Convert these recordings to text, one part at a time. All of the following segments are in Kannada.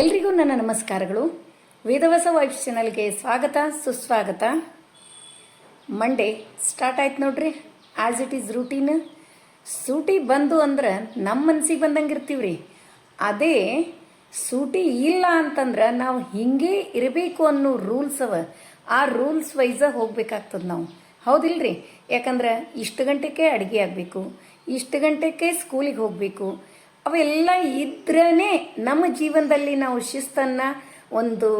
ಎಲ್ರಿಗೂ ನನ್ನ ನಮಸ್ಕಾರಗಳು. ವೇದವಸ ವೈಫ್ ಚಾನಲ್ಗೆ ಸ್ವಾಗತ, ಸುಸ್ವಾಗತ. ಮಂಡೇ ಸ್ಟಾರ್ಟ್ ಆಯ್ತು ನೋಡ್ರಿ. ಆ್ಯಸ್ ಇಟ್ ಈಸ್ ರೂಟೀನ್ ಸೂಟಿ ಬಂದು ಅಂದ್ರೆ ನಮ್ಮ ಮನ್ಸಿಗೆ ಬಂದಂಗೆ ಇರ್ತೀವ್ರಿ ಅದೇ ಸೂಟಿ ಇಲ್ಲ ಅಂತಂದ್ರೆ ನಾವು ಹಿಂಗೆ ಇರಬೇಕು ಅನ್ನೋ ರೂಲ್ಸ್ ಅವ. ಆ ರೂಲ್ಸ್ ವೈಸ ಹೋಗ್ಬೇಕಾಗ್ತದೆ ನಾವು. ಹೌದಿಲ್ರಿ? ಯಾಕಂದ್ರೆ ಇಷ್ಟು ಗಂಟೆಗೆ ಅಡುಗೆ ಆಗಬೇಕು, ಇಷ್ಟು ಗಂಟೆಗೆ ಸ್ಕೂಲಿಗೆ ಹೋಗಬೇಕು ಅವೆಲ್ಲ ಇದ್ರೇ ನಮ್ಮ ಜೀವನದಲ್ಲಿ ನಾವು ಶಿಸ್ತನ್ನು ಒಂದು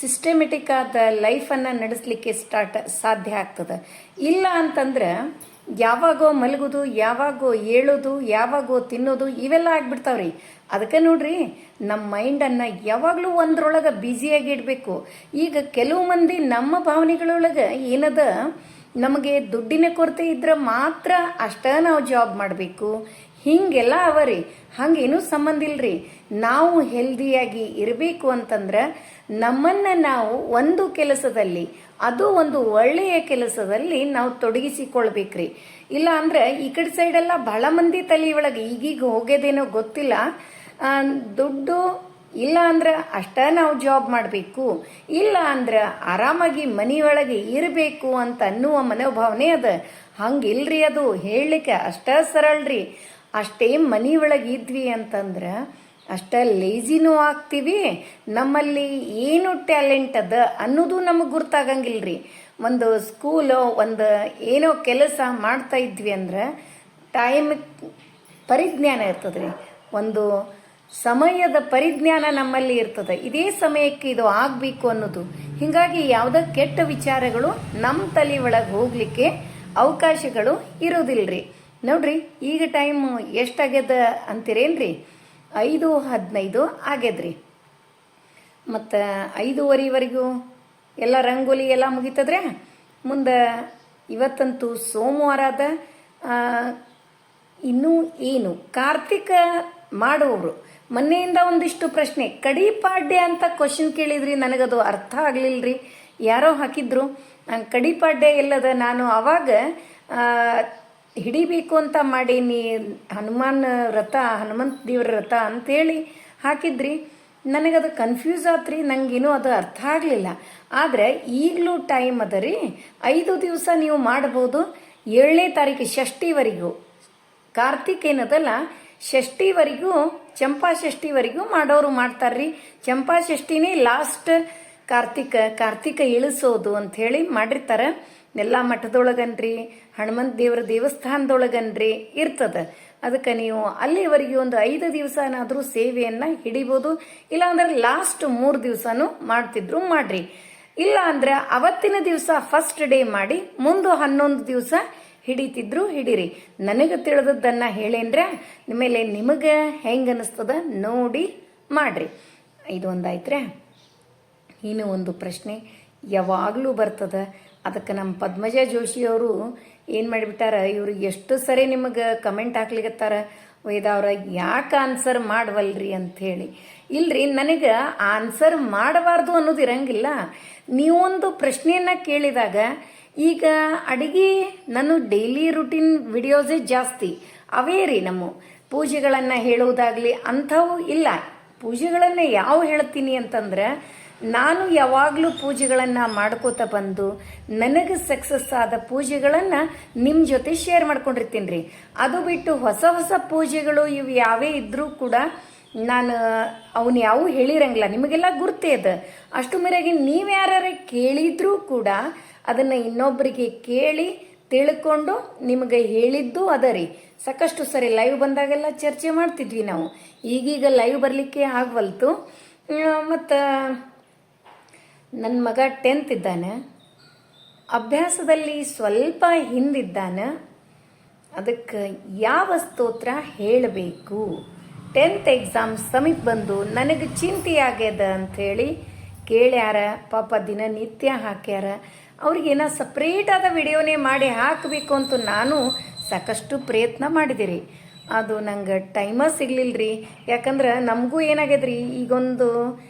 ಸಿಸ್ಟಮೆಟಿಕ್ ಆದ ಲೈಫನ್ನು ನಡೆಸಲಿಕ್ಕೆ ಸ್ಟಾರ್ಟ್ ಸಾಧ್ಯ ಆಗ್ತದೆ. ಇಲ್ಲ ಅಂತಂದ್ರೆ ಯಾವಾಗೋ ಮಲಗೋದು, ಯಾವಾಗೋ ಏಳೋದು, ಯಾವಾಗೋ ತಿನ್ನೋದು ಇವೆಲ್ಲ ಆಗ್ಬಿಡ್ತಾವ್ರಿ. ಅದಕ್ಕೆ ನೋಡ್ರಿ ನಮ್ಮ ಮೈಂಡನ್ನು ಯಾವಾಗಲೂ ಒಂದ್ರೊಳಗೆ ಬ್ಯುಸಿಯಾಗಿ ಇಡಬೇಕು. ಈಗ ಕೆಲವು ಮಂದಿ ನಮ್ಮ ಭಾವನೆಗಳೊಳಗೆ ಏನದ, ನಮಗೆ ದುಡ್ಡಿನ ಕೊರತೆ ಇದ್ರೆ ಮಾತ್ರ ಅಷ್ಟೇ ನಾವು ಜಾಬ್ ಮಾಡಬೇಕು. ಹಿಂಗೆಲ್ಲ ರೀ ಹಂಗೇನು ಸಂಬಂಧ ಇಲ್ರಿ. ನಾವು ಹೆಲ್ದಿಯಾಗಿ ಇರಬೇಕು ಅಂತಂದ್ರೆ ನಮ್ಮನ್ನು ನಾವು ಒಂದು ಕೆಲಸದಲ್ಲಿ, ಅದು ಒಂದು ಒಳ್ಳೆಯ ಕೆಲಸದಲ್ಲಿ ನಾವು ತೊಡಗಿಸಿಕೊಳ್ಬೇಕ್ರಿ. ಇಲ್ಲ ಅಂದ್ರೆ ಈ ಕಡೆ ಸೈಡೆಲ್ಲ ಬಹಳ ಮಂದಿ ತಲೆ ಒಳಗೆ ಈಗೀಗ ಹೋಗೋದೇನೋ ಗೊತ್ತಿಲ್ಲ. ದುಡ್ಡು ಇಲ್ಲ ಅಂದ್ರೆ ಅಷ್ಟ ನಾವು ಜಾಬ್ ಮಾಡಬೇಕು. ಇಲ್ಲ ಅಂದ್ರೆ ಆರಾಮಾಗಿ ಮನೆಯೊಳಗೆ ಇರಬೇಕು ಅಂತ ಅನ್ನುವ ಮನೋಭಾವನೆ ಅದ. ಹಂಗಿಲ್ರಿ ಅದು. ಹೇಳಲಿಕ್ಕೆ ಅಷ್ಟ ಸರಳ್ರಿ ಅಷ್ಟೇ ಒಳಗೆ ಇದ್ವಿ ಅಂತಂದ್ರೆ ಅಷ್ಟೇ ಲೇಜಿನೂ ಆಗ್ತೀವಿ. ನಮ್ಮಲ್ಲಿ ಏನು ಟ್ಯಾಲೆಂಟ್ ಅದ ಅನ್ನೋದು ನಮಗೆ ರೀ ಒಂದು ಸ್ಕೂಲು ಒಂದು ಏನೋ ಕೆಲಸ ಮಾಡ್ತಾ ಇದ್ವಿ ಅಂದ್ರೆ ಟೈಮ್ ಪರಿಜ್ಞಾನ ಇರ್ತದ್ರಿ. ಒಂದು ಸಮಯದ ಪರಿಜ್ಞಾನ ನಮ್ಮಲ್ಲಿ ಇರ್ತದೆ. ಇದೇ ಸಮಯಕ್ಕೆ ಇದು ಆಗಬೇಕು ಅನ್ನೋದು. ಹೀಗಾಗಿ ಯಾವುದೇ ಕೆಟ್ಟ ವಿಚಾರಗಳು ನಮ್ಮ ತಲೆ ಒಳಗೆ ಹೋಗ್ಲಿಕ್ಕೆ ಅವಕಾಶಗಳು ಇರೋದಿಲ್ರಿ. ನೋಡ್ರಿ ಈಗ ಟೈಮ್ ಎಷ್ಟಾಗ್ಯದ ಅಂತೀರೇನ್ರಿ? ಐದು ಹದಿನೈದು ಆಗ್ಯದ್ರಿ. ಮತ್ತು ಐದೂವರೆವರೆಗೂ ಎಲ್ಲ ರಂಗೋಲಿ ಎಲ್ಲ ಮುಗೀತದ್ರೆ ಮುಂದೆ ಇವತ್ತಂತೂ ಸೋಮವಾರ ಆ, ಇನ್ನೂ ಏನು? ಕಾರ್ತಿಕ ಮಾಡುವವರು ಮೊನ್ನೆಯಿಂದ ಒಂದಿಷ್ಟು ಪ್ರಶ್ನೆ. ಕಡಿ ಪಾಡ್ಯ ಅಂತ ಕ್ವಶನ್ ಕೇಳಿದ್ರಿ ನನಗದು ಅರ್ಥ ಆಗಲಿಲ್ಲರಿ ಯಾರೋ ಹಾಕಿದ್ರು ಕಡಿಪಾಡ್ಯ ಕಡಿ ಪಾಡ್ಯ ಎಲ್ಲದ ನಾನು ಅವಾಗ ಹಿಡಿಬೇಕು ಅಂತ ಮಾಡೀನಿ ಹನುಮಾನ್ ವ್ರತ, ಹನುಮಂತ ದೇವ್ರ ವ್ರತ ಅಂತೇಳಿ ಹಾಕಿದ್ರಿ. ನನಗದು ಕನ್ಫ್ಯೂಸ್ ಆತ್ರಿ, ನಂಗೇನು ಅದು ಅರ್ಥ ಆಗಲಿಲ್ಲ. ಆದರೆ ಈಗಲೂ ಟೈಮ್ ಅದ ರೀ, ಐದು ದಿವಸ ನೀವು ಮಾಡ್ಬೋದು, ಏಳನೇ ತಾರೀಕು ಷಷ್ಠಿವರೆಗೂ. ಕಾರ್ತಿಕ್ ಏನದಲ್ಲ, ಷಷ್ಠಿವರೆಗೂ ಚಂಪಾ ಷಷ್ಠಿವರೆಗೂ ಮಾಡೋರು ಮಾಡ್ತಾರ್ರಿ. ಚಂಪಾ ಷಷ್ಠಿನೇ ಲಾಸ್ಟ್ ಕಾರ್ತಿಕ ಕಾರ್ತಿಕ ಇಳಿಸೋದು ಅಂತ ಹೇಳಿ ಮಾಡಿರ್ತಾರ. ಎಲ್ಲ ಮಠದೊಳಗನ್ರಿ, ಹನುಮಂತ ದೇವರ ದೇವಸ್ಥಾನದೊಳಗನ್ರಿ ಇರ್ತದ. ಅದಕ್ಕೆ ನೀವು ಅಲ್ಲಿವರೆಗೆ ಒಂದು ಐದು ದಿವಸನಾದರೂ ಸೇವೆಯನ್ನ ಹಿಡಿಬೋದು. ಇಲ್ಲಾಂದ್ರೆ ಲಾಸ್ಟ್ ಮೂರು ದಿವಸನೂ ಮಾಡ್ತಿದ್ರು ಮಾಡ್ರಿ. ಇಲ್ಲ ಅಂದ್ರೆ ಅವತ್ತಿನ ದಿವಸ ಫಸ್ಟ್ ಡೇ ಮಾಡಿ ಮುಂದೆ ಹನ್ನೊಂದು ದಿವಸ ಹಿಡಿತಿದ್ರು ಹಿಡೀರಿ. ನನಗೆ ತಿಳಿದದ್ದನ್ನು ಹೇಳೇನ್ರ ಮೇಲೆ ನಿಮಗೆ ಹೆಂಗೆ ಅನಿಸ್ತದ ನೋಡಿ ಮಾಡ್ರಿ. ಇದು ಇನ್ನು ಇನ್ನೂ ಒಂದು ಪ್ರಶ್ನೆ, ಯಾವಾಗಲೂ ಬರ್ತದ ಅದಕ್ಕೆ ನಮ್ಮ ಪದ್ಮಜ ಜೋಶಿಯವರು ಏನು ಮಾಡಿಬಿಟ್ಟಾರ, ಇವ್ರು ಎಷ್ಟು ಸರಿ ನಿಮಗೆ ಕಮೆಂಟ್ ಹಾಕ್ಲಿಕತ್ತಾರ ಅವ್ರ ಯಾಕೆ ಆನ್ಸರ್ ಮಾಡವಲ್ರಿ ಅಂಥೇಳಿ. ಇಲ್ರಿ, ನನಗೆ ಆನ್ಸರ್ ಮಾಡಬಾರ್ದು ಅನ್ನೋದು ಇರಂಗಿಲ್ಲ. ನೀವೊಂದು ಪ್ರಶ್ನೆಯನ್ನ ಕೇಳಿದಾಗ, ಈಗ ಅಡಿಗೆ ನಾನು ಡೈಲಿ ರುಟೀನ್ ವಿಡಿಯೋಸೇ ಜಾಸ್ತಿ, ಅವೇ ರೀ ನಮ್ಮ ಪೂಜೆಗಳನ್ನು ಹೇಳುವುದಾಗಲಿ ಅಂಥವು ಇಲ್ಲ. ಪೂಜೆಗಳನ್ನು ಯಾವ ಹೇಳ್ತೀನಿ ಅಂತಂದ್ರೆ ನಾನು ಯಾವಾಗಲೂ ಪೂಜೆಗಳನ್ನು ಮಾಡ್ಕೋತ ಬಂದು ನನಗೆ ಸಕ್ಸಸ್ ಆದ ಪೂಜೆಗಳನ್ನು ನಿಮ್ಮ ಜೊತೆ ಶೇರ್ ಮಾಡ್ಕೊಂಡಿರ್ತೀನಿ ರೀ ಅದು ಬಿಟ್ಟು ಹೊಸ ಹೊಸ ಪೂಜೆಗಳು ಇವು ಯಾವೇ ಇದ್ದರೂ ಕೂಡ ನಾನು ಅವನು ಯಾವ ಹೇಳಿರಂಗಿಲ್ಲ. ನಿಮಗೆಲ್ಲ ಗುರ್ತೇ ಅದ. ಅಷ್ಟು ಮೇರೆಗೆ ನೀವು ಯಾರು ಕೇಳಿದ್ರೂ ಕೂಡ ಅದನ್ನು ಇನ್ನೊಬ್ಬರಿಗೆ ಕೇಳಿ ತಿಳ್ಕೊಂಡು ನಿಮಗೆ ಹೇಳಿದ್ದು ಅದ ರೀ. ಸಾಕಷ್ಟು ಸರಿ ಲೈವ್ ಬಂದಾಗೆಲ್ಲ ಚರ್ಚೆ ಮಾಡ್ತಿದ್ವಿ ನಾವು. ಈಗೀಗ ಲೈವ್ ಬರಲಿಕ್ಕೆ ಆಗವಲ್ತು. ಮತ್ತು ನನ್ನ ಮಗ ಟೆಂತ್ ಇದ್ದಾನೆ. ಅಭ್ಯಾಸದಲ್ಲಿ ಸ್ವಲ್ಪ ಹಿಂದಿದ್ದಾನೆ. ಅದಕ್ಕೆ ಯಾವ ಸ್ತೋತ್ರ ಹೇಳಬೇಕು? ಟೆಂತ್ ಎಕ್ಸಾಮ್ ಸಮೀಪ ಬಂದು ನನಗೆ ಚಿಂತೆ ಆಗ್ಯದ ಅಂಥೇಳಿ ಕೇಳ್ಯಾರ. ಪಾಪ ದಿನನಿತ್ಯ ಹಾಕ್ಯಾರ. ಅವ್ರಿಗೇನೋ ಸಪ್ರೇಟ್ ಆದ ವಿಡಿಯೋನೇ ಮಾಡಿ ಹಾಕಬೇಕು ಅಂತ ನಾನು ಸಾಕಷ್ಟು ಪ್ರಯತ್ನ ಮಾಡಿದಿರಿ. ಅದು ನಂಗೆ ಟೈಮ ಸಿಗ್ಲಿಲ್ಲ ರೀ ಯಾಕಂದ್ರೆ ನಮಗೂ ಏನಾಗ್ಯದ್ರಿ? ಈಗೊಂದು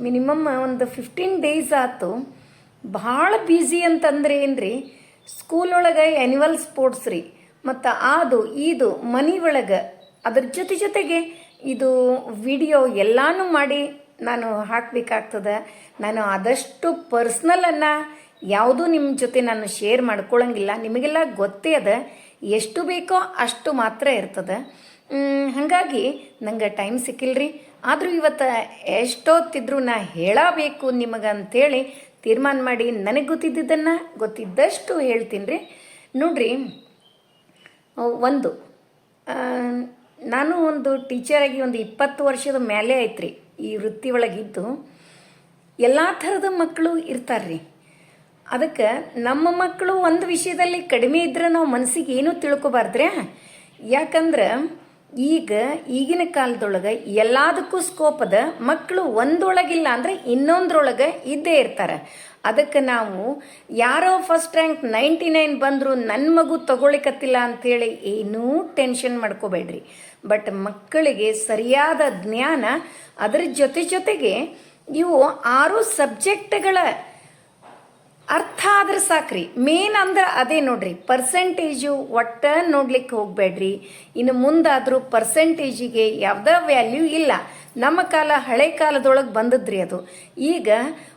ಮಿನಿಮಮ್ ಒಂದು ಫಿಫ್ಟೀನ್ ಡೇಸ್ ಆಯ್ತು. ಭಾಳ ಬ್ಯುಸಿ ಅಂತಂದ್ರೆ ಏನ್ರಿ? ಸ್ಕೂಲ್ ಒಳಗೆ ಆ್ಯನ್ಯುವಲ್ ಸ್ಪೋರ್ಟ್ಸ್ ರೀ. ಮತ್ತು ಅದು, ಇದು, ಮನೆ ಒಳಗೆ. ಅದ್ರ ಜೊತೆ ಜೊತೆಗೆ ಇದು ವಿಡಿಯೋ ಎಲ್ಲಾನು ಮಾಡಿ ನಾನು ಹಾಕಬೇಕಾಗ್ತದೆ. ನಾನು ಆದಷ್ಟು ಪರ್ಸ್ನಲನ್ನು ಯಾವುದೂ ನಿಮ್ಮ ಜೊತೆ ನಾನು ಶೇರ್ ಮಾಡ್ಕೊಳ್ಳಂಗಿಲ್ಲ ನಿಮಗೆಲ್ಲ ಗೊತ್ತೇ ಅದ. ಎಷ್ಟು ಬೇಕೋ ಅಷ್ಟು ಮಾತ್ರ ಇರ್ತದೆ. ಹಾಗಾಗಿ ನಂಗೆ ಟೈಮ್ ಸಿಕ್ಕಿಲ್ರಿ. ಆದರೂ ಇವತ್ತು ಎಷ್ಟೊತ್ತಿದ್ರೂ ನಾ ಹೇಳಬೇಕು ನಿಮಗೆ ಅಂತೇಳಿ ತೀರ್ಮಾನ ಮಾಡಿ ನನಗೆ ಗೊತ್ತಿದ್ದದನ್ನು ಗೊತ್ತಿದ್ದಷ್ಟು ಹೇಳ್ತೀನಿ ರೀ ನೋಡ್ರಿ ಒಂದು ನಾನು ಒಂದು ಟೀಚರಾಗಿ ಒಂದು ಇಪ್ಪತ್ತು ವರ್ಷದ ಮೇಲೆ ಐತ್ರಿ ಈ ವೃತ್ತಿ ಒಳಗಿದ್ದು. ಎಲ್ಲ ಥರದ ಮಕ್ಕಳು ಇರ್ತಾರ್ರಿ. ಅದಕ್ಕೆ ನಮ್ಮ ಮಕ್ಕಳು ಒಂದು ವಿಷಯದಲ್ಲಿ ಕಡಿಮೆ ಇದ್ರೆ ನಾವು ಮನಸ್ಸಿಗೆ ಏನೂ ತಿಳ್ಕೊಬಾರ್ದ್ರೆ ಯಾಕಂದ್ರೆ ಈಗ ಈಗಿನ ಕಾಲದೊಳಗೆ ಎಲ್ಲದಕ್ಕೂ ಸ್ಕೋಪ್ ಅದ ಮಕ್ಕಳು ಒಂದೊಳಗಿಲ್ಲ ಅಂದರೆ ಇನ್ನೊಂದ್ರೊಳಗೆ ಇದ್ದೇ ಇರ್ತಾರೆ. ಅದಕ್ಕೆ ನಾವು ಯಾರೋ ಫಸ್ಟ್ ರ್ಯಾಂಕ್ ನೈಂಟಿ ನೈನ್ ಬಂದರೂ ನನ್ನ ಮಗು ತಗೊಳಿಕತ್ತಿಲ್ಲ ಅಂಥೇಳಿ ಏನೂ ಟೆನ್ಷನ್ ಮಾಡ್ಕೋಬೇಡ್ರಿ. ಬಟ್ ಮಕ್ಕಳಿಗೆ ಸರಿಯಾದ ಜ್ಞಾನ ಅದರ ಜೊತೆ ಜೊತೆಗೆ ಇವು ಆರು ಸಬ್ಜೆಕ್ಟ್ಗಳ ಅರ್ಥ ಆದ್ರೆ ಸಾಕ್ರಿ. ಮೇನ್ ಅಂದ್ರೆ ಅದೇ ನೋಡ್ರಿ. ಪರ್ಸೆಂಟೇಜು ಒಟ್ಟ ನೋಡ್ಲಿಕ್ಕೆ ಹೋಗ್ಬೇಡ್ರಿ. ಇನ್ನು ಮುಂದಾದರೂ ಪರ್ಸೆಂಟೇಜಿಗೆ ಯಾವುದೇ ವ್ಯಾಲ್ಯೂ ಇಲ್ಲ. ನಮ್ಮ ಕಾಲ ಹಳೆ ಕಾಲದೊಳಗೆ ಬಂದದ್ರಿ ಅದು. ಈಗ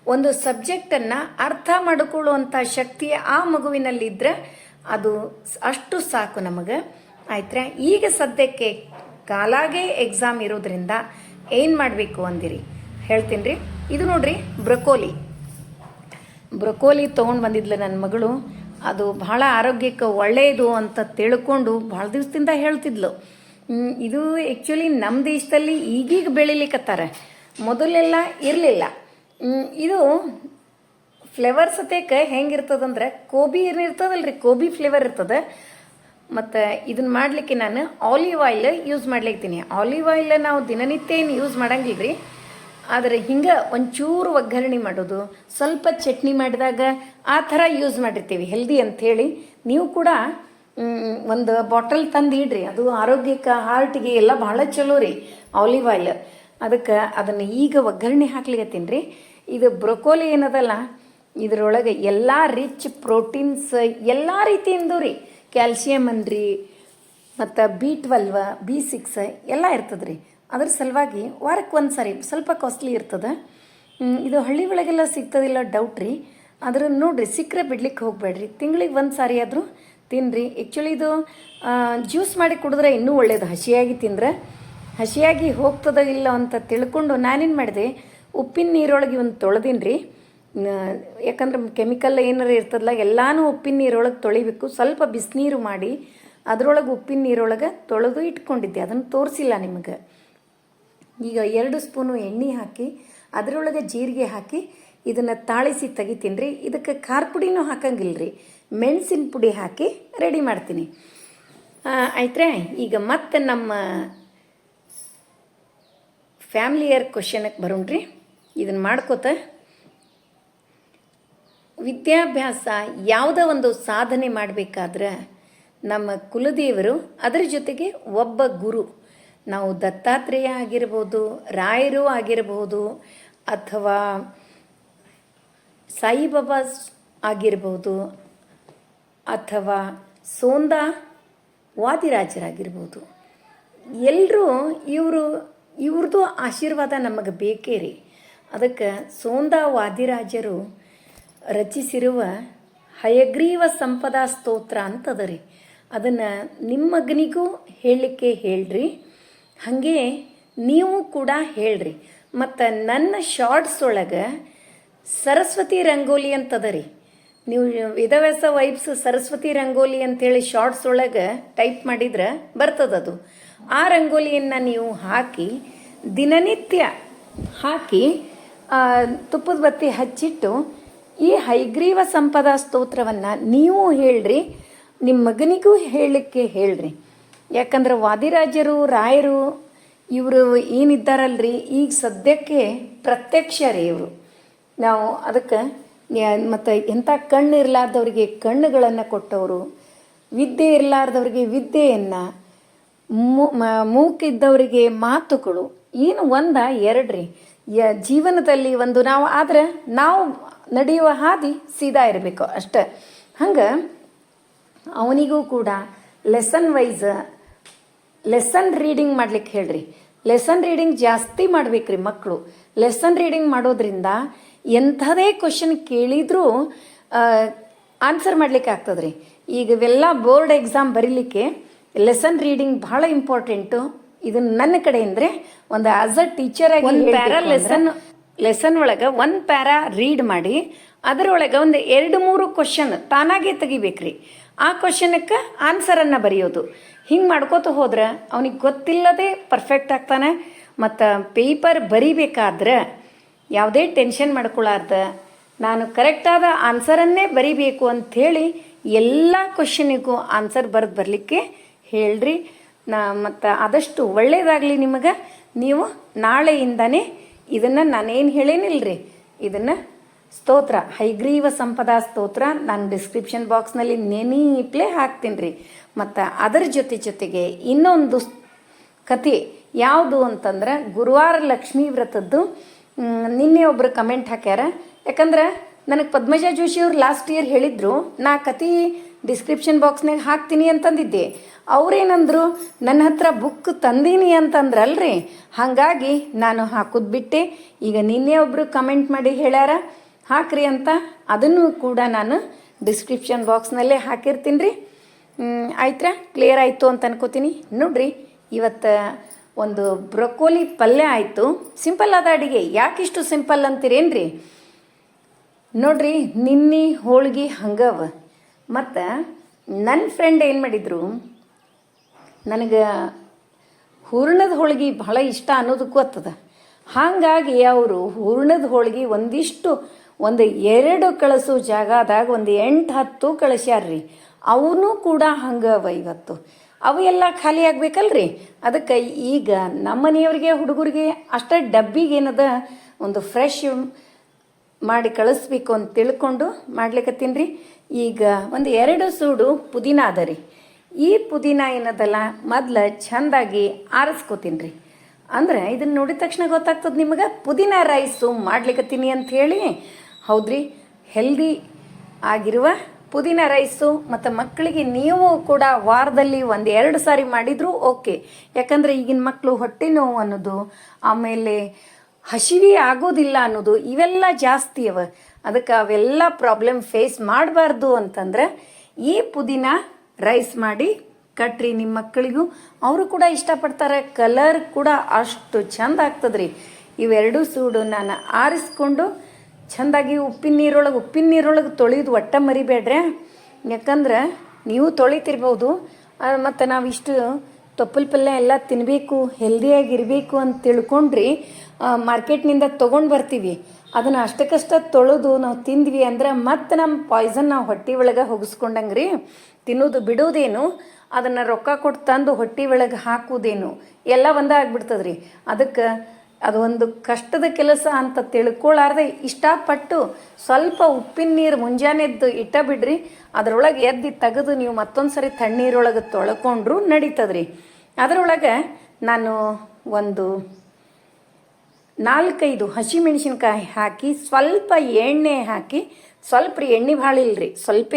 ಒಂದು ಸಬ್ಜೆಕ್ಟನ್ನು ಅರ್ಥ ಮಾಡಿಕೊಳ್ಳುವಂಥ ಶಕ್ತಿ ಆ ಮಗುವಿನಲ್ಲಿದ್ದರೆ ಅದು ಅಷ್ಟು ಸಾಕು ನಮಗೆ. ಆಯ್ತ್ರ? ಈಗ ಸದ್ಯಕ್ಕೆ ಕಾಲಾಗೆ ಎಕ್ಸಾಮ್ ಇರೋದ್ರಿಂದ ಏನು ಮಾಡಬೇಕು ಅಂದಿರಿ? ಹೇಳ್ತೀನಿ ರೀ ಇದು ನೋಡ್ರಿ, ಬ್ರಕೋಲಿ. ಬ್ರೊಕೋಲಿ ತೊಗೊಂಡು ಬಂದಿದ್ಲು ನನ್ನ ಮಗಳು. ಅದು ಬಹಳ ಆರೋಗ್ಯಕ್ಕೆ ಒಳ್ಳೆಯದು ಅಂತ ತಿಳ್ಕೊಂಡು ಭಾಳ ದಿವಸದಿಂದ ಹೇಳ್ತಿದ್ಲು. ಇದು ಆ್ಯಕ್ಚುಲಿ ನಮ್ಮ ದೇಶದಲ್ಲಿ ಈಗೀಗ ಬೆಳಿಲಿಕ್ಕತ್ತಾರೆ ಮೊದಲೆಲ್ಲ ಇರಲಿಲ್ಲ. ಇದು ಫ್ಲೇವರ್ ಸತೇಕ ಹೆಂಗಿರ್ತದಂದ್ರೆ ಕೋಬಿ ಏನಿರ್ತದಲ್ರಿ ಕೋಬಿ ಫ್ಲೇವರ್ ಇರ್ತದೆ. ಮತ್ತು ಇದನ್ನ ಮಾಡಲಿಕ್ಕೆ ನಾನು ಆಲಿವ್ ಆಯಿಲ್ ಯೂಸ್ ಮಾಡ್ಲಿಕ್ತೀನಿ ಆಲಿವ್ ಆಯಿಲ್ ನಾವು ದಿನನಿತ್ಯ ಏನು ಯೂಸ್ ಮಾಡಂಗಿಲ್ಲ ರೀ ಆದರೆ ಹಿಂಗೆ ಒಂಚೂರು ಒಗ್ಗರಣೆ ಮಾಡೋದು, ಸ್ವಲ್ಪ ಚಟ್ನಿ ಮಾಡಿದಾಗ ಆ ಥರ ಯೂಸ್ ಮಾಡಿರ್ತೀವಿ ಹೆಲ್ದಿ ಅಂಥೇಳಿ. ನೀವು ಕೂಡ ಒಂದು ಬಾಟಲ್ ತಂದು ಇಡ್ರಿ. ಅದು ಆರೋಗ್ಯಕ್ಕೆ ಹಾರ್ಟಿಗೆ ಎಲ್ಲ ಭಾಳ ಚಲೋ ರೀ ಆಲಿವ್ ಆಯಿಲ್ ಅದಕ್ಕೆ ಅದನ್ನು ಈಗ ಒಗ್ಗರಣೆ ಹಾಕ್ಲಿಕ್ಕೆ ರೀ. ಇದು ಬ್ರೊಕೋಲಿ ಏನದಲ್ಲ, ಇದರೊಳಗೆ ಎಲ್ಲ ರಿಚ್ ಪ್ರೋಟೀನ್ಸ್ ಎಲ್ಲ ರೀತಿಯಿಂದ ರೀ. ಕ್ಯಾಲ್ಸಿಯಮ್ ಅನ್ರಿ ಮತ್ತು ಬಿ ಟ್ವೆಲ್ವ ಬಿ ಸಿಕ್ಸ್ ಎಲ್ಲ ಇರ್ತದೆ ರೀ ಅದ್ರ ಸಲುವಾಗಿ ವಾರಕ್ಕೆ ಒಂದು ಸಾರಿ ಸ್ವಲ್ಪ ಕಾಸ್ಟ್ಲಿ ಇರ್ತದೆ. ಇದು ಹಳ್ಳಿ ಒಳಗೆಲ್ಲ ಸಿಗ್ತದಿಲ್ಲ ಡೌಟ್ ರೀ. ಆದ್ರೆ ನೋಡಿರಿ, ಸಿಕ್ಕರೆ ಬಿಡ್ಲಿಕ್ಕೆ ಹೋಗಬೇಡ್ರಿ. ತಿಂಗಳಿಗೆ ಒಂದು ಸಾರಿ ಆದರೂ ತಿನ್ನಿರಿ ಆ್ಯಕ್ಚುಲಿ ಇದು ಜ್ಯೂಸ್ ಮಾಡಿ ಕುಡಿದ್ರೆ ಇನ್ನೂ ಒಳ್ಳೆಯದು ಹಸಿಯಾಗಿ ತಿಂದ್ರೆ. ಹಸಿಯಾಗಿ ಹೋಗ್ತದ ಇಲ್ಲ ಅಂತ ತಿಳ್ಕೊಂಡು ನಾನೇನು ಮಾಡಿದೆ, ಉಪ್ಪಿನ ನೀರೊಳಗೆ ಒಂದು ತೊಳೆದಿನ್ರಿ ಯಾಕಂದ್ರೆ ಕೆಮಿಕಲ್ ಏನಾರ ಇರ್ತದಲ್ಲ, ಎಲ್ಲಾನು ಉಪ್ಪಿನ ನೀರೊಳಗೆ ತೊಳಿಬೇಕು. ಸ್ವಲ್ಪ ಬಿಸಿನೀರು ಮಾಡಿ ಅದರೊಳಗೆ ಉಪ್ಪಿನ ನೀರೊಳಗೆ ತೊಳೆದು ಇಟ್ಕೊಂಡಿದ್ದೆ. ಅದನ್ನು ತೋರಿಸಿಲ್ಲ ನಿಮಗೆ. ಈಗ ಎರಡು ಸ್ಪೂನು ಎಣ್ಣೆ ಹಾಕಿ, ಅದರೊಳಗೆ ಜೀರಿಗೆ ಹಾಕಿ, ಇದನ್ನು ತಾಳಿಸಿ ತೆಗಿತೀನಿ ರೀ ಇದಕ್ಕೆ ಖಾರ ಪುಡಿನೂ ಹಾಕಂಗಿಲ್ಲ ರೀ ಮೆಣಸಿನ ಪುಡಿ ಹಾಕಿ ರೆಡಿ ಮಾಡ್ತೀನಿ. ಆಯ್ತ್ರೆ? ಈಗ ಮತ್ತೆ ನಮ್ಮ ಫ್ಯಾಮಿಲಿಯರ್ ಕ್ವಶನಕ್ಕೆ ಬರೋಣ್ರಿ. ಇದನ್ನು ಮಾಡ್ಕೋತ. ವಿದ್ಯಾಭ್ಯಾಸ ಯಾವುದೋ ಒಂದು ಸಾಧನೆ ಮಾಡಬೇಕಾದ್ರೆ ನಮ್ಮ ಕುಲದೇವರು ಅದರ ಜೊತೆಗೆ ಒಬ್ಬ ಗುರು. ನಾವು ದತ್ತಾತ್ರೇಯ ಆಗಿರ್ಬೋದು, ರಾಯರು ಆಗಿರಬಹುದು ಅಥವಾ ಸಾಯಿಬಾಬಾ ಆಗಿರ್ಬೋದು ಅಥವಾ ಸೋಂದ ವಾದಿರಾಜರಾಗಿರ್ಬೋದು. ಎಲ್ಲರೂ ಇವರು ಇವ್ರದ್ದು ಆಶೀರ್ವಾದ ನಮಗೆ ಬೇಕೇ ರೀ. ಅದಕ್ಕೆ ಸೋಂದ ವಾದಿರಾಜರು ರಚಿಸಿರುವ ಹಯಗ್ರೀವ ಸಂಪದಾ ಸ್ತೋತ್ರ ಅಂತದ ರೀ. ಅದನ್ನು ನಿಮ್ಮ ಮಗನಿಗೂ ಹೇಳಲಿಕ್ಕೆ ಹೇಳ್ರಿ. ಹಾಗೆ ನೀವು ಕೂಡ ಹೇಳ್ರಿ. ಮತ್ತು ನನ್ನ ಶಾರ್ಟ್ಸ್ ಒಳಗೆ ಸರಸ್ವತಿ ರಂಗೋಲಿ ಅಂತದ ರೀ ನೀವು ವೇದವ್ಯಾಸ ವೈಬ್ಸ್ ಸರಸ್ವತಿ ರಂಗೋಲಿ ಅಂತೇಳಿ ಶಾರ್ಟ್ಸ್ ಒಳಗೆ ಟೈಪ್ ಮಾಡಿದ್ರೆ ಬರ್ತದದು. ಆ ರಂಗೋಲಿಯನ್ನು ನೀವು ಹಾಕಿ ದಿನನಿತ್ಯ ಹಾಕಿ ತುಪ್ಪದ ಬತ್ತಿ ಹಚ್ಚಿಟ್ಟು ಈ ಹೈಗ್ರೀವ ಸಂಪದ ಸ್ತೋತ್ರವನ್ನು ನೀವು ಹೇಳ್ರಿ ನಿಮ್ಮ ಮಗನಿಗೂ ಹೇಳಲಿಕ್ಕೆ ಹೇಳ್ರಿ. ಯಾಕಂದ್ರೆ ವಾದಿರಾಜರು, ರಾಯರು ಇವರು ಏನಿದ್ದಾರಲ್ರಿ? ಈಗ ಸದ್ಯಕ್ಕೆ ಪ್ರತ್ಯಕ್ಷ ರೀ ಇವರು. ನಾವು ಅದಕ್ಕೆ ಮತ್ತು ಎಂಥ ಕಣ್ಣು ಇರಲಾರ್ದವ್ರಿಗೆ ಕಣ್ಣುಗಳನ್ನು ಕೊಟ್ಟವರು, ವಿದ್ಯೆ ಇರಲಾರ್ದವ್ರಿಗೆ ವಿದ್ಯೆಯನ್ನು ಮೂಕಿದ್ದವರಿಗೆ ಮಾತುಗಳು. ಏನು ಒಂದ, ಎರಡ್ರಿ. ಯ, ಜೀವನದಲ್ಲಿ ಒಂದು ನಾವು, ಆದ್ರೆ ನಾವು ನಡೆಯುವ ಹಾದಿ ಸೀದಾ ಇರಬೇಕು ಅಷ್ಟೆ. ಹಂಗೆ ಅವನಿಗೂ ಕೂಡ ಲೆಸನ್ ವೈಸ್ ಲೆಸನ್ ರೀಡಿಂಗ್ ಮಾಡ್ಲಿಕ್ಕೆ ಹೇಳ್ರಿ. ಲೆಸನ್ ರೀಡಿಂಗ್ ಜಾಸ್ತಿ ಮಾಡ್ಬೇಕ್ರಿ ಮಕ್ಕಳು ಲೆಸನ್ ರೀಡಿಂಗ್ ಮಾಡೋದ್ರಿಂದ ಎಂಥದೇ ಕ್ವಶನ್ ಕೇಳಿದ್ರೂ ಆನ್ಸರ್ ಮಾಡ್ಲಿಕ್ಕೆ ಆಗ್ತದ್ರಿ. ಈಗ ಇವೆಲ್ಲ ಬೋರ್ಡ್ ಎಕ್ಸಾಮ್ ಬರೀಲಿಕ್ಕೆ ಲೆಸನ್ ರೀಡಿಂಗ್ ಬಹಳ ಇಂಪಾರ್ಟೆಂಟು ಇದು ನನ್ನ ಕಡೆ ಅಂದ್ರೆ ಒಂದು ಆಸ್ ಅ ಟೀಚರ್ ಆಗಿ ಒಂದು ಪ್ಯಾರಾ ಲೆಸನ್ ಲೆಸನ್ ಒಳಗೆ ಒಂದು ಪ್ಯಾರಾ ರೀಡ್ ಮಾಡಿ ಅದರೊಳಗೆ ಒಂದು ಎರಡು ಮೂರು ಕ್ವಶನ್ ತಾನಾಗೆ ತೆಗಿಬೇಕ್ರಿ. ಆ ಕ್ವಶನಕ್ಕೆ ಆನ್ಸರನ್ನು ಬರೆಯೋದು. ಹಿಂಗೆ ಮಾಡ್ಕೋತ ಹೋದ್ರೆ ಅವನಿಗೆ ಗೊತ್ತಿಲ್ಲದೆ ಪರ್ಫೆಕ್ಟ್ ಆಗ್ತಾನೆ. ಮತ್ತು ಪೇಪರ್ ಬರಿಬೇಕಾದ್ರೆ ಯಾವುದೇ ಟೆನ್ಷನ್ ಮಾಡ್ಕೊಳಾರ್ದ, ನಾನು ಕರೆಕ್ಟಾದ ಆನ್ಸರನ್ನೇ ಬರಿಬೇಕು ಅಂಥೇಳಿ ಎಲ್ಲ ಕ್ವಶನಿಗೂ ಆನ್ಸರ್ ಬರೆದು ಬರಲಿಕ್ಕೆ ಹೇಳ್ರಿ. ನಾ ಮತ್ತು ಆದಷ್ಟು ಒಳ್ಳೆಯದಾಗಲಿ ನಿಮಗೆ. ನೀವು ನಾಳೆಯಿಂದನೇ ಇದನ್ನು ನಾನೇನು ಹೇಳೇನಿಲ್ರಿ. ಇದನ್ನು ಸ್ತೋತ್ರ, ಹೈಗ್ರೀವ ಸಂಪದ ಸ್ತೋತ್ರ, ನಾನು ಡಿಸ್ಕ್ರಿಪ್ಷನ್ ಬಾಕ್ಸ್ನಲ್ಲಿ ನೆನೀಪ್ಲೆ ಹಾಕ್ತೀನಿ ರೀ ಮತ್ತು ಅದರ ಜೊತೆ ಜೊತೆಗೆ ಇನ್ನೊಂದು ಕತೆ ಯಾವುದು ಅಂತಂದ್ರೆ ಗುರುವಾರ ಲಕ್ಷ್ಮೀ ವ್ರತದ್ದು ನಿನ್ನೆ ಒಬ್ರು ಕಮೆಂಟ್ ಹಾಕ್ಯಾರ. ಯಾಕಂದ್ರೆ ನನಗೆ ಪದ್ಮಜ ಜೋಶಿ ಅವ್ರು ಲಾಸ್ಟ್ ಇಯರ್ ಹೇಳಿದ್ರು, ನಾ ಕತೆ ಡಿಸ್ಕ್ರಿಪ್ಷನ್ ಬಾಕ್ಸ್ನಾಗ ಹಾಕ್ತೀನಿ ಅಂತಂದಿದ್ದೆ. ಅವ್ರೇನಂದ್ರು, ನನ್ನ ಹತ್ರ ಬುಕ್ ತಂದೀನಿ ಅಂತಂದ್ರಲ್ರಿ. ಹಾಗಾಗಿ ನಾನು ಹಾಕೋದು ಬಿಟ್ಟೆ. ಈಗ ನಿನ್ನೆ ಒಬ್ರು ಕಮೆಂಟ್ ಮಾಡಿ ಹೇಳ್ಯಾರ ಹಾಕ್ರಿ ಅಂತ ಅದನ್ನು ಕೂಡ ನಾನು ಡಿಸ್ಕ್ರಿಪ್ಷನ್ ಬಾಕ್ಸ್ನಲ್ಲೇ ಹಾಕಿರ್ತೀನಿ ರೀ ಆಯ್ತಾ ಕ್ಲಿಯರ್ ಆಯಿತು ಅಂತ ಅನ್ಕೋತೀನಿ. ನೋಡ್ರಿ, ಇವತ್ತು ಒಂದು ಬ್ರೊಕೋಲಿ ಪಲ್ಯ ಆಯಿತು. ಸಿಂಪಲ್ ಆದ ಅಡುಗೆ. ಯಾಕಿಷ್ಟು ಸಿಂಪಲ್ ಅಂತೀರೇನ್ರಿ? ನೋಡ್ರಿ, ನಿನ್ನೆ ಹೋಳ್ಗೆ ಹಂಗವ. ಮತ್ತು ನನ್ನ ಫ್ರೆಂಡ್ ಏನು ಮಾಡಿದ್ರು? ನನಗೆ ಹೂರ್ಣದ ಹೋಳ್ಗೆ ಬಹಳ ಇಷ್ಟ ಅನ್ನೋದು ಗೊತ್ತದ ಹಾಗಾಗಿ ಅವರು ಹೂರ್ಣದ ಹೋಳ್ಗೆ ಒಂದಿಷ್ಟು ಒಂದು ಎರಡು ಕಳಿಸೋ ಜಾಗದಾಗ ಒಂದು ಎಂಟು ಹತ್ತು ಕಳಿಸ್ಯಾರ್ರಿ ಅವನು ಕೂಡ ಹಂಗವ ಇವತ್ತು. ಅವು ಎಲ್ಲ ಖಾಲಿ ಆಗ್ಬೇಕಲ್ರಿ? ಅದಕ್ಕೆ ಈಗ ನಮ್ಮ ಮನೆಯವ್ರಿಗೆ, ಹುಡುಗರಿಗೆ ಅಷ್ಟೇ ಡಬ್ಬಿಗೆ ಏನದ ಒಂದು ಫ್ರೆಶ್ ಮಾಡಿ ಕಳಿಸ್ಬೇಕು ಅಂತ ತಿಳ್ಕೊಂಡು ಮಾಡ್ಲಿಕತ್ತೀನಿ ರೀ. ಈಗ ಒಂದು ಎರಡು ಸೂಡು ಪುದೀನ ಅದ ರೀ. ಈ ಪುದೀನ ಏನದಲ್ಲ, ಮೊದ್ಲು ಚಂದಾಗಿ ಆರಿಸ್ಕೋತೀನಿ ರೀ. ಅಂದ್ರೆ ಇದನ್ನ ನೋಡಿದ ತಕ್ಷಣ ಗೊತ್ತಾಗ್ತದೆ ನಿಮಗೆ? ಪುದೀನ ರೈಸು ಮಾಡ್ಲಿಕ್ಕತ್ತೀನಿ ಅಂತ ಹೇಳಿ ಹೌದ್ರಿ? ಹೆಲ್ದಿ ಆಗಿರುವ ಪುದೀನ ರೈಸು ಮತ್ತು ಮಕ್ಕಳಿಗೆ ನೀವು ಕೂಡ ವಾರದಲ್ಲಿ ಒಂದು ಎರಡು ಸಾರಿ ಮಾಡಿದರೂ ಓಕೆ. ಯಾಕಂದರೆ ಈಗಿನ ಮಕ್ಕಳು ಹೊಟ್ಟೆ ನೋವು ಅನ್ನೋದು, ಆಮೇಲೆ ಹಸಿವಿ ಆಗೋದಿಲ್ಲ ಅನ್ನೋದು, ಇವೆಲ್ಲ ಜಾಸ್ತಿ ಅವ. ಅದಕ್ಕೆ ಅವೆಲ್ಲ ಪ್ರಾಬ್ಲಮ್ ಫೇಸ್ ಮಾಡಬಾರ್ದು ಅಂತಂದ್ರೆ ಈ ಪುದೀನ ರೈಸ್ ಮಾಡಿ ಕಟ್ರಿ ನಿಮ್ಮ ಮಕ್ಕಳಿಗೂ. ಅವರು ಕೂಡ ಇಷ್ಟಪಡ್ತಾರೆ ಕಲರ್ ಕೂಡ ಅಷ್ಟು ಚಂದ ಆಗ್ತದ್ರಿ. ಇವೆರಡೂ ಸೂಡು ನಾನು ಆರಿಸ್ಕೊಂಡು ಚೆಂದಾಗಿ ಉಪ್ಪಿನ ನೀರೊಳಗೆ ಉಪ್ಪಿನ ನೀರೊಳಗೆ ತೊಳೆಯೋದು ಒಟ್ಟ ಮರಿಬೇಡ್ರೆ. ಯಾಕಂದ್ರೆ ನೀವು ತೊಳಿತಿರ್ಬೋದು. ಮತ್ತು ನಾವು ಇಷ್ಟು ತೊಪ್ಪಲ್ ಪಲ್ಯ ಎಲ್ಲ ತಿನ್ನಬೇಕು ಹೆಲ್ದಿಯಾಗಿರಬೇಕು ಅಂತ ತಿಳ್ಕೊಂಡ್ರಿ ಮಾರ್ಕೆಟ್ನಿಂದ ತೊಗೊಂಡು ಬರ್ತೀವಿ. ಅದನ್ನು ಅಷ್ಟಕ್ಕಷ್ಟ ತೊಳೆದು ನಾವು ತಿಂದ್ವಿ ಅಂದ್ರೆ ಮತ್ತೆ ನಮ್ಮ ಪಾಯ್ಸನ್ ನಾವು ಹೊಟ್ಟೆ ಒಳಗೆ ಹೋಗಿಸ್ಕೊಂಡಂಗೆ ರೀ ತಿನ್ನೋದು ಬಿಡೋದೇನು, ಅದನ್ನು ರೊಕ್ಕ ಕೊಟ್ಟು ತಂದು ಹೊಟ್ಟೆ ಒಳಗೆ ಹಾಕುವುದೇನು ಎಲ್ಲ ಒಂದೇ ಆಗ್ಬಿಡ್ತದ್ರಿ. ಅದಕ್ಕೆ ಅದು ಒಂದು ಕಷ್ಟದ ಕೆಲಸ ಅಂತ ತಿಳ್ಕೊಳ್ಳಾರ್ದೆ ಇಷ್ಟಪಟ್ಟು ಸ್ವಲ್ಪ ಉಪ್ಪಿನ ನೀರು ಮುಂಜಾನೆದ್ದು ಇಟ್ಟ ಬಿಡ್ರಿ ಅದರೊಳಗೆ ಎದ್ದು ತೆಗೆದು ನೀವು ಮತ್ತೊಂದು ಸರಿ ತಣ್ಣೀರೊಳಗೆ ತೊಳ್ಕೊಂಡ್ರು ನಡೀತದ್ರಿ. ಅದರೊಳಗೆ ನಾನು ಒಂದು ನಾಲ್ಕೈದು ಹಸಿಮೆಣಸಿನ್ಕಾಯಿ ಹಾಕಿ ಸ್ವಲ್ಪ ಎಣ್ಣೆ ಹಾಕಿ ಸ್ವಲ್ಪ ರೀ ಎಣ್ಣೆ ಭಾಳ ಇಲ್ರಿ, ಸ್ವಲ್ಪ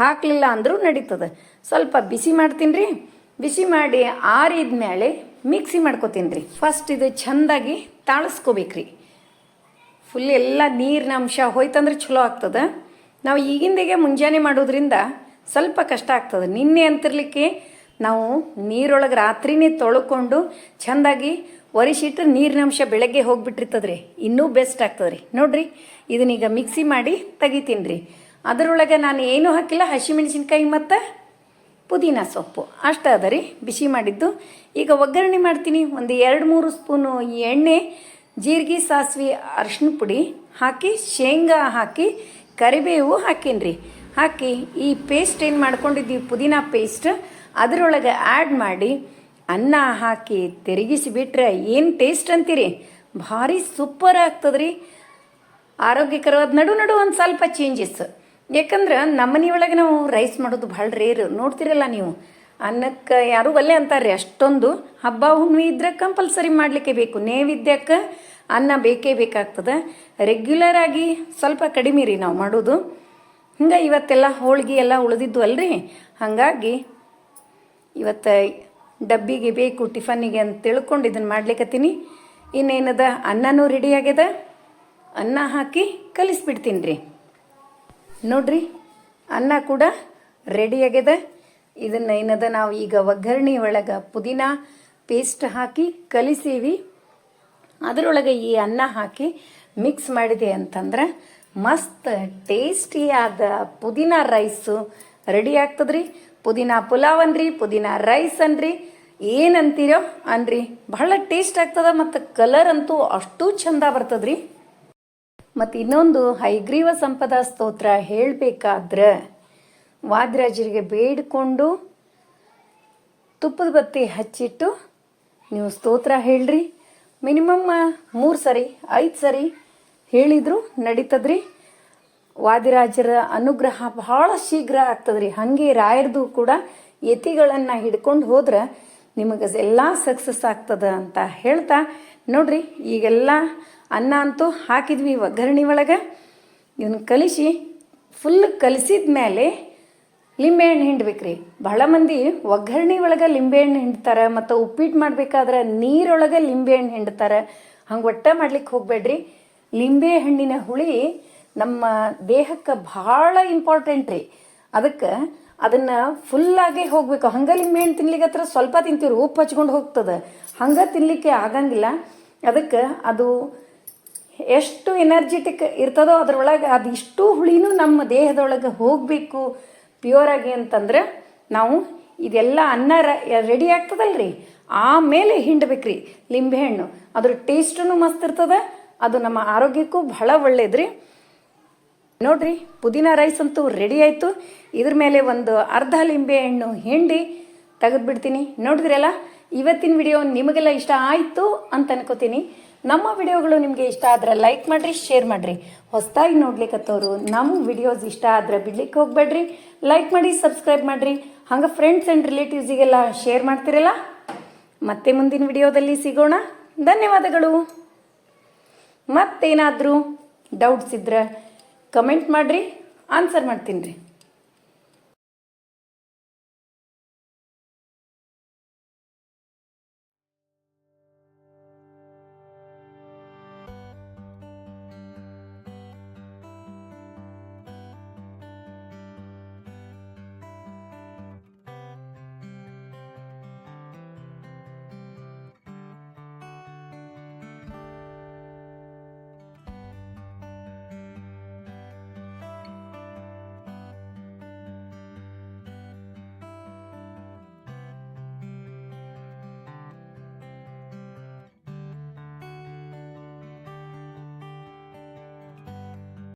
ಹಾಕಲಿಲ್ಲ ಅಂದರೂ ನಡೀತದೆ. ಸ್ವಲ್ಪ ಬಿಸಿ ಮಾಡ್ತೀನಿ ರೀ. ಬಿಸಿ ಮಾಡಿ ಆರಿದ ಮೇಲೆ ಮಿಕ್ಸಿ ಮಾಡ್ಕೊತೀನಿ ರೀ. ಫಸ್ಟ್ ಇದು ಚೆಂದಾಗಿ ತಾಳಿಸ್ಕೋಬೇಕ್ರಿ. ಫುಲ್ ಎಲ್ಲ ನೀರಿನ ಅಂಶ ಹೋಯ್ತಂದ್ರೆ ಚಲೋ ಆಗ್ತದೆ. ನಾವು ಈಗಿಂದಿಗೆ ಮುಂಜಾನೆ ಮಾಡೋದ್ರಿಂದ ಸ್ವಲ್ಪ ಕಷ್ಟ ಆಗ್ತದೆ. ನಿನ್ನೆ ಅಂತಿರ್ಲಿಕ್ಕೆ ನಾವು ನೀರೊಳಗೆ ರಾತ್ರಿನೇ ತೊಳ್ಕೊಂಡು ಚೆಂದಾಗಿ ಒರೆಸಿಟ್ಟು ನೀರಿನ ಅಂಶ ಬೆಳಗ್ಗೆ ಹೋಗಿಬಿಟ್ಟಿರ್ತದ್ರಿ. ಇನ್ನೂ ಬೆಸ್ಟ್ ಆಗ್ತದೆ ರೀ ನೋಡ್ರಿ, ಇದನ್ನೀಗ ಮಿಕ್ಸಿ ಮಾಡಿ ತೆಗಿತೀನಿ ರೀ. ಅದರೊಳಗೆ ನಾನು ಏನೂ ಹಾಕಿಲ್ಲ, ಹಸಿಮೆಣಸಿನ್ಕಾಯಿ ಮತ್ತು ಪುದೀನ ಸೊಪ್ಪು. ಅಷ್ಟಾದ ರೀ ಬಿಸಿ ಮಾಡಿದ್ದು. ಈಗ ಒಗ್ಗರಣೆ ಮಾಡ್ತೀನಿ. ಒಂದು ಎರಡು ಮೂರು ಸ್ಪೂನು ಎಣ್ಣೆ, ಜೀರಿಗೆ, ಸಾಸಿವೆ ಅರಿಶಿನ ಪುಡಿ ಹಾಕಿ, ಶೇಂಗಾ ಹಾಕಿ, ಕರಿಬೇವು ಹಾಕೀನಿ ಹಾಕಿ ಈ ಪೇಸ್ಟ್ ಏನು ಮಾಡ್ಕೊಂಡಿದ್ದೀವಿ, ಪುದೀನ ಪೇಸ್ಟ್ ಅದರೊಳಗೆ ಆ್ಯಡ್ ಮಾಡಿ ಅನ್ನ ಹಾಕಿ ತಿರುಗಿಸಿಬಿಟ್ರೆ ಏನು ಟೇಸ್ಟ್ ಅಂತೀರಿ? ಭಾರಿ ಸೂಪರ್ ಆಗ್ತದ್ರಿ. ಆರೋಗ್ಯಕರವಾದ ನಡು ನಡು ಒಂದು ಸ್ವಲ್ಪ ಚೇಂಜಸ್ ಯಾಕಂದ್ರೆ ನಮ್ಮನೆಯೊಳಗೆ ನಾವು ರೈಸ್ ಮಾಡೋದು ಭಾಳ ರೇರ್ ನೋಡ್ತಿರಲ್ಲ ನೀವು. ಅನ್ನಕ್ಕೆ ಯಾರು ಒಲ್ಲೆ ಅಂತಾರೆ ಅಷ್ಟೊಂದು. ಹಬ್ಬ, ಹುಣ್ಣಿಮೆ ಇದ್ರೆ ಕಂಪಲ್ಸರಿ ಮಾಡಲಿಕ್ಕೆ ಬೇಕು. ನೈವೇದ್ಯಕ್ಕೆ ಅನ್ನ ಬೇಕೇ ಬೇಕಾಗ್ತದೆ. ರೆಗ್ಯುಲರ್ ಆಗಿ ಸ್ವಲ್ಪ ಕಡಿಮೆ ರೀ ನಾವು ಮಾಡೋದು. ಹಿಂಗೆ ಇವತ್ತೆಲ್ಲ ಹೋಳ್ಗೆ ಎಲ್ಲ ಉಳಿದಿದ್ದು ಅಲ್ರಿ. ಹಾಗಾಗಿ ಇವತ್ತು ಡಬ್ಬಿಗೆ ಬೇಕು, ಟಿಫನ್ನಿಗೆ ಅಂತ ತಿಳ್ಕೊಂಡು ಇದನ್ನು ಮಾಡ್ಲಿಕ್ಕತ್ತೀನಿ ಇನ್ನೇನದ ಅನ್ನನೂ ರೆಡಿ ಆಗ್ಯದ. ಅನ್ನ ಹಾಕಿ ಕಲಿಸ್ಬಿಡ್ತೀನಿ ರೀ ನೋಡ್ರಿ, ಅನ್ನ ಕೂಡ ರೆಡಿ ಆಗ್ಯದ ಇದನ್ನು ಏನದ, ನಾವು ಈಗ ಒಗ್ಗರಣೆ ಒಳಗೆ ಪುದೀನ ಪೇಸ್ಟ್ ಹಾಕಿ ಕಲಿಸೀವಿ. ಅದರೊಳಗೆ ಈ ಅನ್ನ ಹಾಕಿ ಮಿಕ್ಸ್ ಮಾಡಿದೆ ಅಂತಂದ್ರೆ ಮಸ್ತ್ ಟೇಸ್ಟಿಯಾದ ಪುದೀನ ರೈಸು ರೆಡಿ ಆಗ್ತದ್ರಿ. ಪುದೀನ ಪುಲಾವ್ ಅನ್ರಿ, ಪುದೀನ ರೈಸ್ ಅನ್ರಿ. ಏನಂತೀರೋ ಅನ್ರಿ. ಬಹಳ ಟೇಸ್ಟ್ ಆಗ್ತದ ಮತ್ತು ಕಲರ್ ಅಂತೂ ಅಷ್ಟು ಚಂದ ಬರ್ತದ್ರಿ. ಮತ್ತು ಇನ್ನೊಂದು ಹೈಗ್ರೀವ ಸಂಪದ ಸ್ತೋತ್ರ ಹೇಳಬೇಕಾದ್ರೆ ವಾದ್ರಾಜರಿಗೆ ಬೇಡಿಕೊಂಡು ತುಪ್ಪದ ಬತ್ತಿ ಹಚ್ಚಿಟ್ಟು ನೀವು ಸ್ತೋತ್ರ ಹೇಳ್ರಿ. ಮಿನಿಮಮ್ ಮೂರು ಸರಿ, ಐದು ಸರಿ ಹೇಳಿದ್ರು ನಡೀತದ್ರಿ. ವಾದಿರಾಜರ ಅನುಗ್ರಹ ಬಹಳ ಶೀಘ್ರ ಆಗ್ತದ್ರಿ. ಹಾಗೆ ರಾಯರ್ದು ಕೂಡ ಯತಿಗಳನ್ನು ಹಿಡ್ಕೊಂಡು ಹೋದ್ರೆ ನಿಮಗೆ ಎಲ್ಲ ಸಕ್ಸಸ್ ಆಗ್ತದ ಅಂತ ಹೇಳ್ತಾ ನೋಡ್ರಿ. ಈಗೆಲ್ಲ ಅನ್ನ ಅಂತೂ ಹಾಕಿದ್ವಿ ಒಗ್ಗರಣಿ ಒಳಗೆ. ಇವನ್ನ ಕಲಿಸಿ ಫುಲ್ ಕಲಿಸಿದ ಮೇಲೆ ಲಿಂಬೆಹಣ್ಣು ಹಿಂಡ್ಬೇಕ್ರಿ. ಬಹಳ ಮಂದಿ ಒಗ್ಗರಣೆ ಒಳಗೆ ಲಿಂಬೆಹಣ್ಣು ಹಿಂಡ್ತಾರೆ ಮತ್ತು ಉಪ್ಪಿಟ್ಟು ಮಾಡಬೇಕಾದ್ರೆ ನೀರೊಳಗೆ ಲಿಂಬೆಹಣ್ಣು ಹಿಂಡ್ತಾರೆ. ಹಂಗೆ ಒಟ್ಟೆ ಮಾಡ್ಲಿಕ್ಕೆ ಹೋಗಬೇಡ್ರಿ. ಲಿಂಬೆ ಹಣ್ಣಿನ ಹುಳಿ ನಮ್ಮ ದೇಹಕ್ಕೆ ಭಾಳ ಇಂಪಾರ್ಟೆಂಟ್ ರೀ. ಅದಕ್ಕೆ ಅದನ್ನು ಫುಲ್ಲಾಗೆ ಹೋಗ್ಬೇಕು. ಹಂಗೆ ಲಿಂಬೆಹಣ್ಣು ತಿನ್ಲಿಕ್ಕೆ ಸ್ವಲ್ಪ ತಿಂತೀವಿ ಉಪ್ಪು ಹಚ್ಕೊಂಡು ಹೋಗ್ತದೆ. ಹಂಗೆ ತಿನ್ನಲಿಕ್ಕೆ ಆಗಂಗಿಲ್ಲ. ಅದಕ್ಕೆ ಅದು ಎಷ್ಟು ಎನರ್ಜೆಟಿಕ್ ಇರ್ತದೋ ಅದ್ರೊಳಗೆ ಅದಿಷ್ಟು ಹುಳಿನೂ ನಮ್ಮ ದೇಹದೊಳಗೆ ಹೋಗಬೇಕು ಪ್ಯೂರ್ ಅಂತಂದ್ರೆ ನಾವು ಇದೆಲ್ಲ ಅನ್ನ ರೆಡಿ ಆಗ್ತದಲ್ರಿ. ಆಮೇಲೆ ಹಿಂಡ್ಬೇಕ್ರಿ ಲಿಂಬೆಹಣ್ಣು ಅದ್ರ ಟೇಸ್ಟೂ ಮಸ್ತ್ ಇರ್ತದೆ, ಅದು ನಮ್ಮ ಆರೋಗ್ಯಕ್ಕೂ ಬಹಳ ಒಳ್ಳೇದ್ರಿ. ನೋಡ್ರಿ, ಪುದೀನ ರೈಸ್ ಅಂತೂ ರೆಡಿ ಆಯಿತು. ಇದ್ರ ಮೇಲೆ ಒಂದು ಅರ್ಧ ಲಿಂಬೆ ಹಣ್ಣು ಹಿಂಡಿ ತೆಗೆದ್ಬಿಡ್ತೀನಿ. ನೋಡಿದ್ರಲ್ಲ, ಇವತ್ತಿನ ವಿಡಿಯೋ ನಿಮಗೆಲ್ಲ ಇಷ್ಟ ಆಯಿತು ಅಂತ ಅನ್ಕೋತೀನಿ. ನಮ್ಮ ವಿಡಿಯೋಗಳು ನಿಮಗೆ ಇಷ್ಟ ಆದ್ರೆ ಲೈಕ್ ಮಾಡಿರಿ ಶೇರ್ ಮಾಡಿರಿ. ಹೊಸದಾಗಿ ನೋಡ್ಲಿಕ್ಕತ್ತವರು ನಮ್ಮ ವಿಡಿಯೋಸ್ ಇಷ್ಟ ಆದ್ರೆ ಬಿಡ್ಲಿಕ್ಕೆ ಹೋಗ್ಬೇಡ್ರಿ. ಲೈಕ್ ಮಾಡಿ ಸಬ್ಸ್ಕ್ರೈಬ್ ಮಾಡಿರಿ. ಹಂಗೆ ಫ್ರೆಂಡ್ಸ್ ಆ್ಯಂಡ್ ರಿಲೇಟಿವ್ಸಿಗೆಲ್ಲ ಶೇರ್ ಮಾಡ್ತಿರಲ್ಲ? ಮತ್ತೆ ಮುಂದಿನ ವಿಡಿಯೋದಲ್ಲಿ ಸಿಗೋಣ. ಧನ್ಯವಾದಗಳು. ಮತ್ತೇನಾದರೂ ಡೌಟ್ಸ್ ಇದ್ರೆ ಕಮೆಂಟ್ ಮಾಡಿರಿ ಆನ್ಸರ್ ಮಾಡ್ತೀನಿ ರೀ.